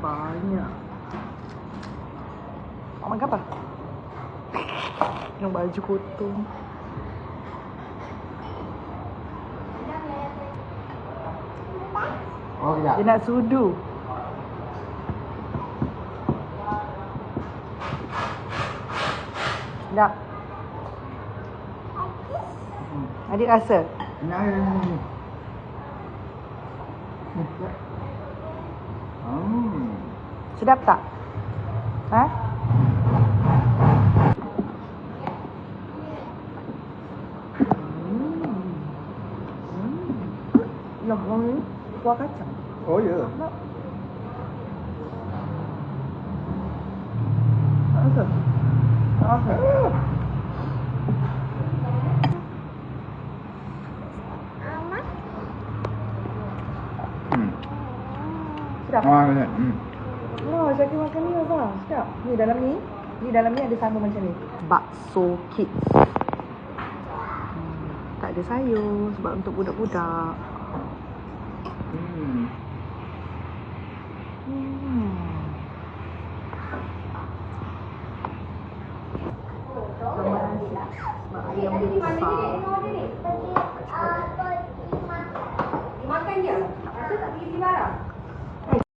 banyak. Mak makan apa? Yang baju kotor. Oh, kejap. Dia nak sudu. Tak. Adik rasa? Nah, nah. Hmm. Sedap tak? Ha? Hmm. Hmm. Lah, orang ni kuah kacang. Oh, ya. Nak. Tak rasa? Tak rasa? Hmm. Sedap? Oh, ya. Hmm. Oh, Syakir makan ni apa? Sedap. Ni dalam ni, ni dalam ni ada sama macam ni. Bakso kids. Hmm, tak ada sayur sebab untuk budak-budak. Hmm. Hmm. Sebab ayam dia besar. Makan dia. Rasa tak pergi barang.